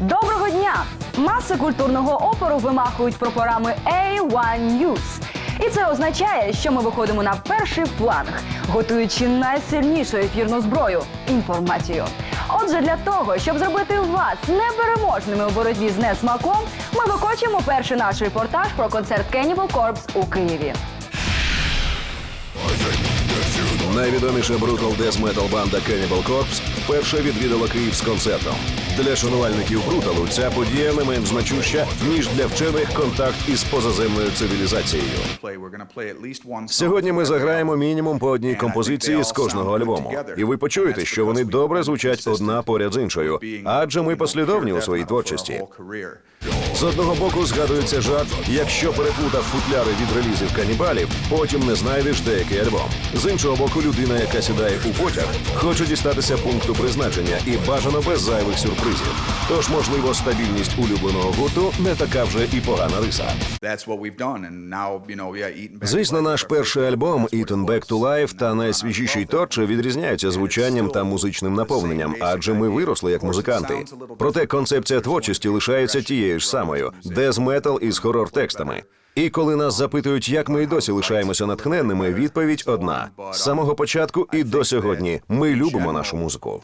Доброго дня! Маси культурного опору вимахують прапорами A1 News. І це означає, що ми виходимо на перший фланг, готуючи найсильнішу ефірну зброю інформацію. Отже, для того, щоб зробити вас непереможними у боротьбі з несмаком, ми викочуємо перший наш репортаж про концерт Cannibal Corpse у Києві. Найвідоміша брутал дес метал банда Cannibal Corpse вперше відвідала Київ з концертом. Для шанувальників бруталу ця подія не менш значуща, ніж для вчених контакт із позаземною цивілізацією. Сьогодні ми заграємо мінімум по одній композиції з кожного альбому, і ви почуєте, що вони добре звучать одна поряд з іншою, адже ми послідовні у своїй творчості. З одного боку згадується жарт, якщо переплутав футляри від релізів канібалів, потім не знайдеш деякий альбом. З іншого боку, людина, яка сідає у потяг, хоче дістатися пункту призначення і бажано без зайвих сюрпризів. Тож, можливо, стабільність улюбленого гурту не така вже і погана риса. Звісно, наш перший альбом «Eaten Back to Life» та найсвіжіший торче відрізняються звучанням та музичним наповненням, адже ми виросли як музиканти. Проте концепція творчості лишається тією ж самою: дез метал із хорор текстами. І коли нас запитують, як ми й досі лишаємося натхненними, відповідь одна: з самого початку і до сьогодні ми любимо нашу музику.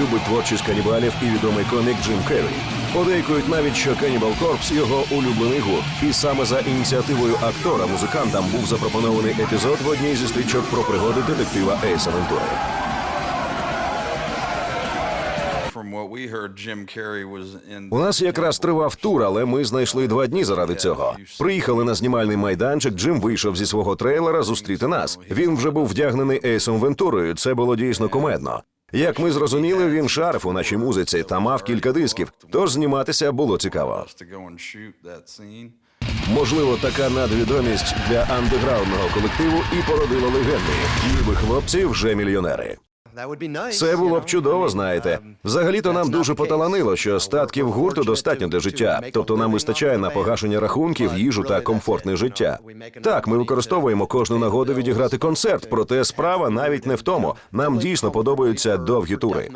Любить творчість канібалів і відомий комік Джим Керрі. Подейкують навіть, що Cannibal Corpse – його улюблений гурт. І саме за ініціативою актора музикантам був запропонований епізод в одній зі стрічок про пригоди детектива Ейса Вентури. У нас якраз тривав тур, але ми знайшли два дні заради цього. Приїхали на знімальний майданчик. Джим вийшов зі свого трейлера зустріти нас. Він вже був вдягнений Ейсом Вентурою. Це було дійсно кумедно. Як ми зрозуміли, він шарив у нашій музиці та мав кілька дисків. Тож зніматися було цікаво. Можливо, така надвідомість для андеграундного колективу і породила легенди. Ніби хлопці вже мільйонери. Це було б чудово, знаєте. Взагалі-то нам дуже поталанило, що статків гурту достатньо для життя, тобто нам вистачає на погашення рахунків, їжу та комфортне життя. Так, ми використовуємо кожну нагоду відіграти концерт, проте справа навіть не в тому. Нам дійсно подобаються довгі тури.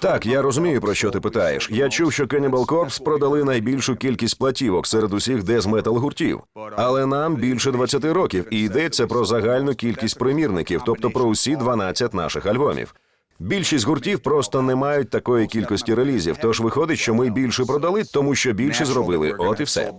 Так, я розумію, про що ти питаєш. Я чув, що Cannibal Corpse продали найбільшу кількість платівок серед усіх дез-метал гуртів. Але нам більше 20 років, і йдеться про загальну кількість примірників, тобто про усі 12 наших альбомів. Більшість гуртів просто не мають такої кількості релізів, тож виходить, що ми більше продали, тому що більше зробили. От і все.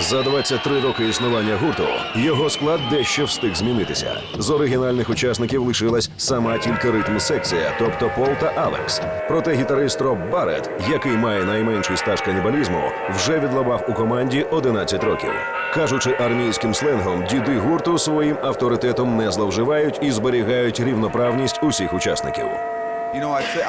За 23 роки існування гурту його склад дещо встиг змінитися. З оригінальних учасників лишилась сама тільки ритм секція, тобто Пол та Алекс. Проте гітарист Роб Барет, який має найменший стаж канібалізму, вже відлабав у команді 11 років. Кажучи армійським сленгом, діди гурту своїм авторитетом не зловживають і зберігають рівноправність усіх учасників.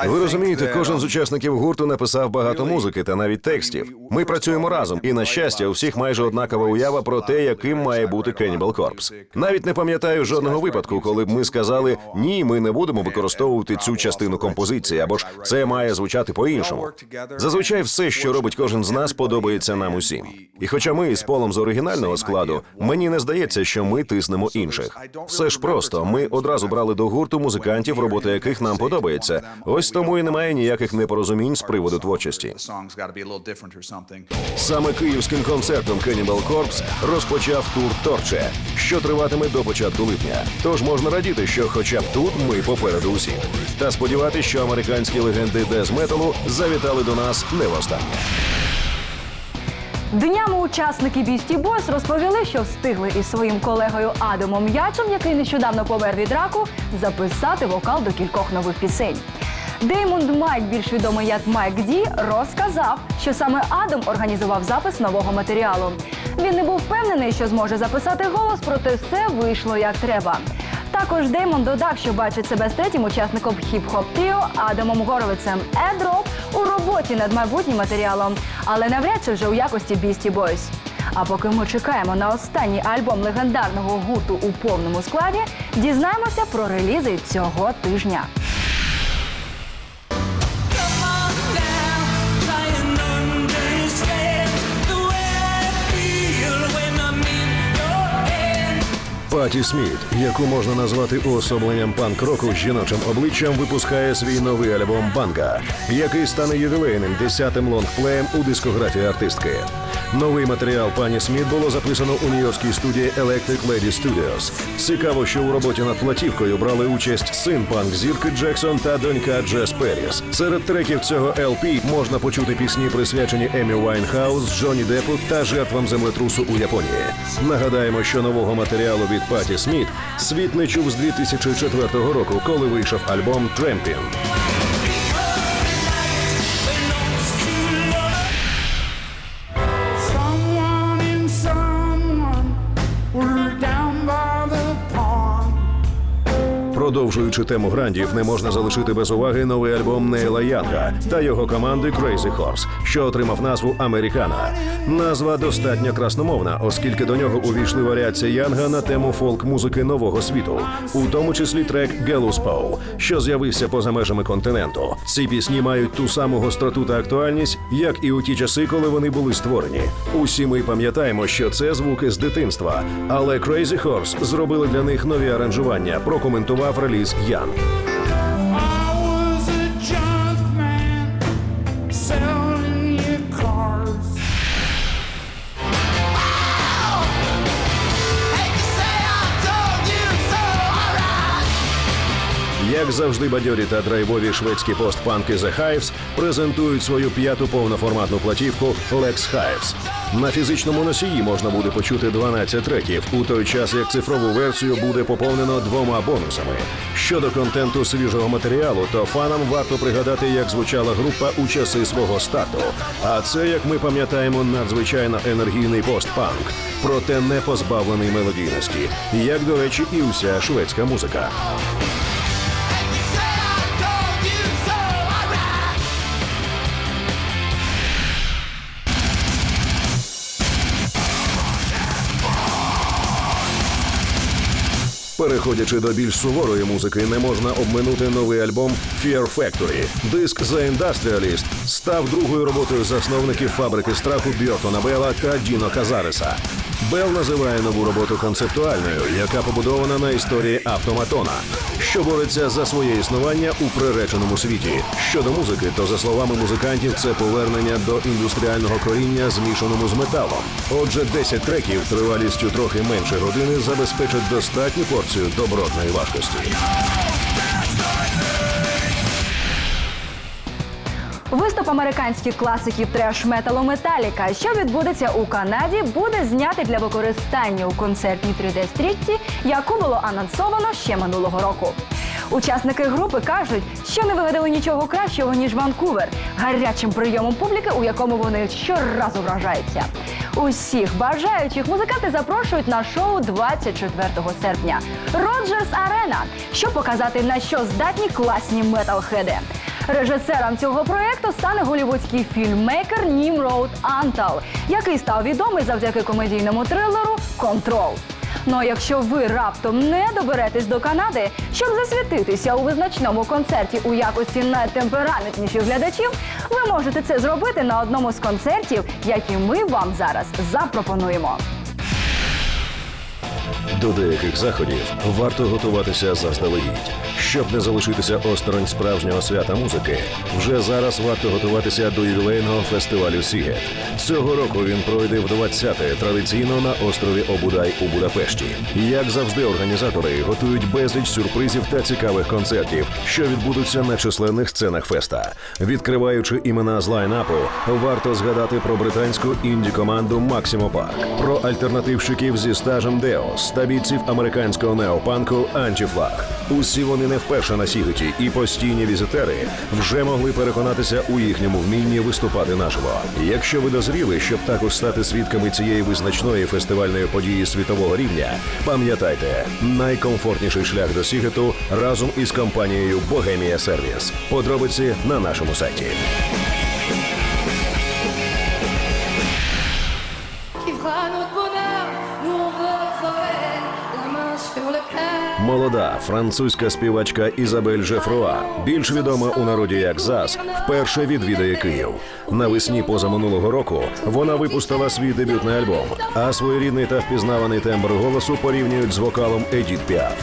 Ви розумієте, кожен um, з учасників гурту написав багато музики та навіть текстів. Ми працюємо разом, і на щастя, у всіх майже однакова уява про те, яким має бути Cannibal Corpse. Навіть не пам'ятаю жодного випадку, коли б ми сказали ні, ми не будемо використовувати цю частину композиції, або ж це має звучати по-іншому. Зазвичай все, що робить кожен з нас, подобається нам усім. І хоча ми з полом з оригінального складу, мені не здається, що ми тиснемо інших. Все ж просто ми одразу брали до гурту музикантів, робота яких нам подобається. Ось тому і немає ніяких непорозумінь з приводу творчості. Саме київським концертом Cannibal Corpse розпочав тур Торче, що триватиме до початку липня. Тож можна радіти, що хоча б тут ми попереду усіх. Та сподіватися, що американські легенди дез-металу завітали до нас не востаннє. Днями учасники Beastie Boys розповіли, що встигли із своїм колегою Адамом Ячем, який нещодавно помер від раку, записати вокал до кількох нових пісень. Деймонд Майк, більш відомий як Майк Ді, розказав, що саме Адам організував запис нового матеріалу. Він не був впевнений, що зможе записати голос, проте все вийшло як треба. Також Деймон додав, що бачить себе з третім учасником хіп-хоп тріо Адамом Горовицем Едроп у роботі над майбутнім матеріалом, але навряд чи вже у якості Beastie Boys. А поки ми чекаємо на останній альбом легендарного гурту у повному складі, дізнаємося про релізи цього тижня. Паті Сміт, яку можна назвати уособленням панк-року з жіночим обличчям, випускає свій новий альбом Банга, який стане ювілейним десятим лонгплеєм у дискографії артистки. Новий матеріал пані Сміт було записано у нью-йоркській студії Electric Lady Studios. Цікаво, що у роботі над платівкою брали участь син панк-зірки Джексон та донька Джес Перріс. Серед треків цього LP можна почути пісні, присвячені Емі Вайнхаус, Джонні Деппу та жертвам землетрусу у Японії. Нагадаємо, що нового матеріалу від Паті Сміт світ не чув з 2004 року, коли вийшов альбом Тремпін. Продовжуючи тему грандів, не можна залишити без уваги новий альбом Нейла Янга та його команди Crazy Horse, що отримав назву Американа. Назва достатньо красномовна, оскільки до нього увійшли варіації Янга на тему фолк-музики нового світу, у тому числі трек «Gallows Pole», що з'явився поза межами континенту. Ці пісні мають ту саму гостроту та актуальність, як і у ті часи, коли вони були створені. Усі ми пам'ятаємо, що це звуки з дитинства, але Crazy Horse зробили для них нові аранжування. Прокоментував реліз Ян. Як завжди, бадьорі та драйвові шведські постпанки The Hives презентують свою п'яту повноформатну платівку Lex Hives. На фізичному носії можна буде почути 12 треків, у той час як цифрову версію буде поповнено двома бонусами. Щодо контенту свіжого матеріалу, то фанам варто пригадати, як звучала група у часи свого старту. А це, як ми пам'ятаємо, надзвичайно енергійний постпанк, проте не позбавлений мелодійності, як до речі, і вся шведська музика. Переходячи до більш суворої музики, не можна обминути новий альбом Fear Factory. Диск The Industrialist став другою роботою засновників фабрики страху Бьортона Белла та Діно Казареса. Бел називає нову роботу концептуальною, яка побудована на історії автоматона, що бореться за своє існування у приреченому світі. Щодо музики, то за словами музикантів, це повернення до індустріального коріння, змішаному з металом. Отже, 10 треків тривалістю трохи менше години забезпечать достатню порцію добротної важкості. Виступ американських класиків треш-металу Металіка, що відбудеться у Канаді, буде знятий для використання у концертній 3D-стрічці, яку було анонсовано ще минулого року. Учасники групи кажуть, що не вигадали нічого кращого ніж Ванкувер, гарячим прийомом публіки, у якому вони щоразу вражаються. Усіх бажаючих музиканти запрошують на шоу 24 серпня Роджерс Арена, щоб показати на що здатні класні металхеди. Режисером цього проєкту стане голівудський фільммейкер Німроуд Антал, який став відомий завдяки комедійному трилеру Контрол. Ну а якщо ви раптом не доберетесь до Канади, щоб засвітитися у визначному концерті у якості найтемпераментніших глядачів, ви можете це зробити на одному з концертів, які ми вам зараз запропонуємо. До деяких заходів варто готуватися заздалегідь. Щоб не залишитися осторонь справжнього свята музики, вже зараз варто готуватися до ювілейного фестивалю Сігет. Цього року він пройде в 20-те традиційно на острові Обудай у Будапешті. Як завжди, організатори готують безліч сюрпризів та цікавих концертів, що відбудуться на численних сценах феста. Відкриваючи імена з лайнапу, варто згадати про британську інді-команду Максимо Парк, про альтернативщиків зі стажем Деос та бійців американського неопанку Антіфлаг. Усі вони не вперше на Сігеті, і постійні візитери вже могли переконатися у їхньому вмінні виступати наживо. Якщо ви дозріли, щоб також стати свідками цієї визначної фестивальної події світового рівня, пам'ятайте, найкомфортніший шлях до Сігету разом із компанією Богемія Сервіс. Подробиці на нашому сайті. Молода французька співачка Ізабель Жефруа, більш відома у народі як ЗАЗ, вперше відвідає Київ. Навесні позаминулого року вона випустила свій дебютний альбом, а своєрідний та впізнаваний тембр голосу порівнюють з вокалом Едіт Піаф.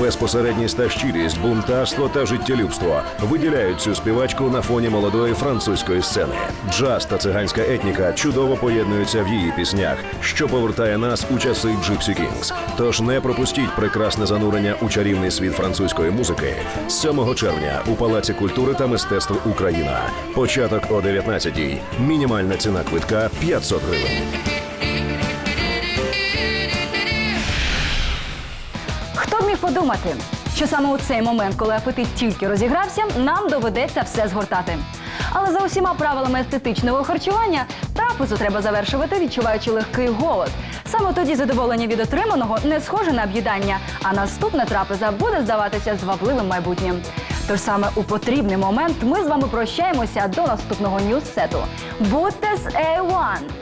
Безпосередність та щирість, бунтарство та життєлюбство виділяють цю співачку на фоні молодої французької сцени. Джаз та циганська етніка чудово поєднуються в її піснях, що повертає нас у часи Gypsy Kings. Тож не пропустіть прекрасне занурення у чарівний світ французької музики 7 червня у Палаці культури та мистецтв Україна. Початок о 19-й. Мінімальна ціна квитка 500 гривень. Хто міг подумати, що саме у цей момент, коли апетит тільки розігрався, нам доведеться все згортати. Але за усіма правилами естетичного харчування трапезу треба завершувати, відчуваючи легкий голод. Саме тоді задоволення від отриманого не схоже на об'їдання, а наступна трапеза буде здаватися звабливим майбутнім. Тож саме у потрібний момент ми з вами прощаємося до наступного ньюс-сету. Будьте з A1!